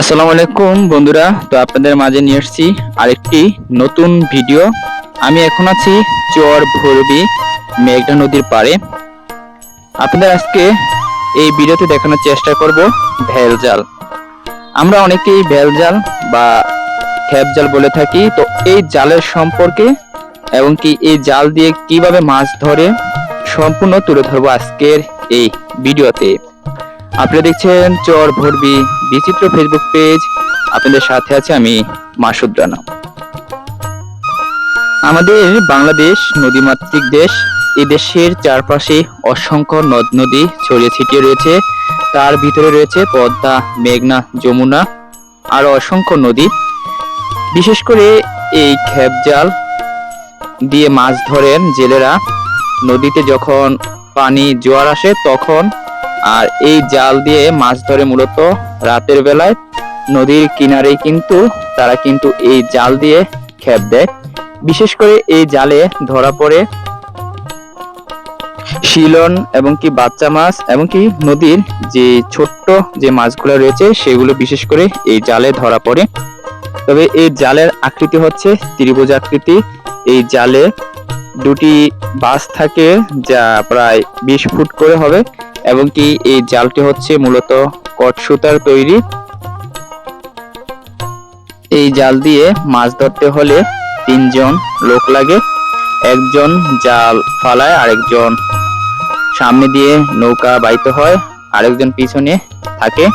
আসসালামু আলাইকুম, বন্ধুরা। তো আপনাদের মাঝে নিয়ে এসেছি আরেকটি নতুন ভিডিও। আমি এখন আছি চর ভৈরবী মেঘনা নদীর পাড়ে। আপনাদের আজকে এই ভিডিওতে দেখানোর চেষ্টা করব ভেল জাল। আমরা অনেকেই ভেল জাল বা খেপ জাল বলে থাকি। তো এই জালের সম্পর্কে এবং কি এই জাল দিয়ে কীভাবে মাছ ধরে সম্পূর্ণ তুলে ধরবো আজকের এই ভিডিওতে। আপনারা দেখছেন চর ভরবি বিচিত্র ফেসবুক পেজ আপনাদের সাথে আছে আমি মাসুদ রানা আমাদের বাংলাদেশ নদীমাতৃক দেশ, এই দেশের চারপাশে অসংখ্য নদ, নদী ছড়িয়ে ছিটিয়ে রয়েছে। তার ভিতরে রয়েছে পদ্মা, মেঘনা, যমুনা আর অসংখ্য নদী। বিশেষ করে এই খেপ জাল দিয়ে মাছ ধরেন জেলেরা। নদীতে যখন পানি জোয়ার আসে, তখন আর এই জাল দিয়ে মাছ ধরে মূলত রাতের বেলায়। নদীর কিনারে কিন্তু তারা কিন্তু এই জাল দিয়ে খেপ দেয়। বিশেষ করে এই জালে ধরা পড়ে শিলন এবং কি বাচ্চা মাছ এবং কি নদীর যে ছোট্ট যে মাছগুলো রয়েছে সেগুলো বিশেষ করে এই জালে ধরা পড়ে। তবে এই জালের আকৃতি হচ্ছে ত্রিভুজ আকৃতি। এই জালে দুটি বাস থাকে যা প্রায় বিশ ফুট করে হবে। এবং কি এই জালটি হচ্ছে মূলত কট সুতার তৈরি। এই জাল দিয়ে মাছ ধরতে হলে তিনজন লোক লাগে। একজন জাল ফালায়, আরেকজন সামনে দিয়ে নৌকা বাইতে হয়, আরেকজন পিছনে থাকে।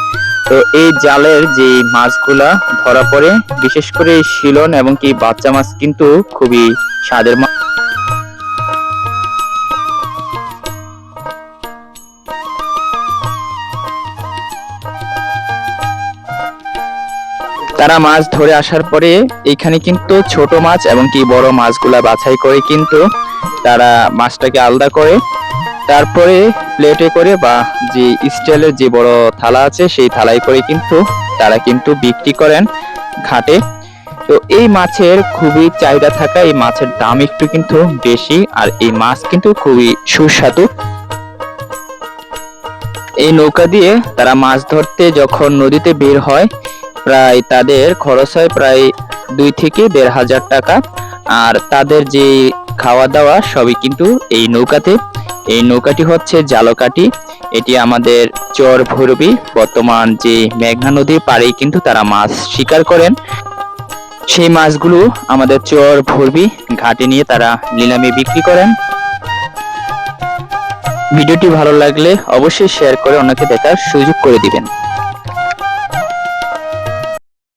তো এই জালের যে মাছগুলা ধরা পড়ে, বিশেষ করে শিলন এবং কি বাচ্চা মাছ কিন্তু খুবই স্বাদের মাছ তারা মাছ ধরে আসার পরে এখানে কিন্তু ছোট মাছ এবং কি বড় মাছগুলা বাছাই করে কিন্তু তারা মাছটাকে আলাদা করে। তারপরে প্লেটে করে বা যে স্টিলের যে বড় থালা আছে সেই থালায় করে কিন্তু তারা কিন্তু বিক্রি করেন ঘাটে। তো এই মাছের খুবই চাহিদা থাকা, এই মাছের দাম একটু কিন্তু বেশি আর এই মাছ কিন্তু খুবই সুস্বাদু। এই নৌকা দিয়ে তারা মাছ ধরতে যখন নদীতে বের হয় প্রায় তাদের খরচ হয় প্রায় দুই থেকে দেড় হাজার টাকা। আর তাদের যে খাওয়া দাওয়া সবই কিন্তু এই নৌকাতে। এই নৌকাটি হচ্ছে জালকাটি এটি আমাদের চর ভৈরবী। বর্তমান যে মেঘনা নদীর পাড়েই কিন্তু তারা মাছ শিকার করেন। সেই মাছগুলো আমাদের চর ভৈরবী ঘাটে নিয়ে তারা নিলামে বিক্রি করেন। ভিডিওটি ভালো লাগলে অবশ্যই শেয়ার করে অন্যকে দেখার সুযোগ করে দিবেন।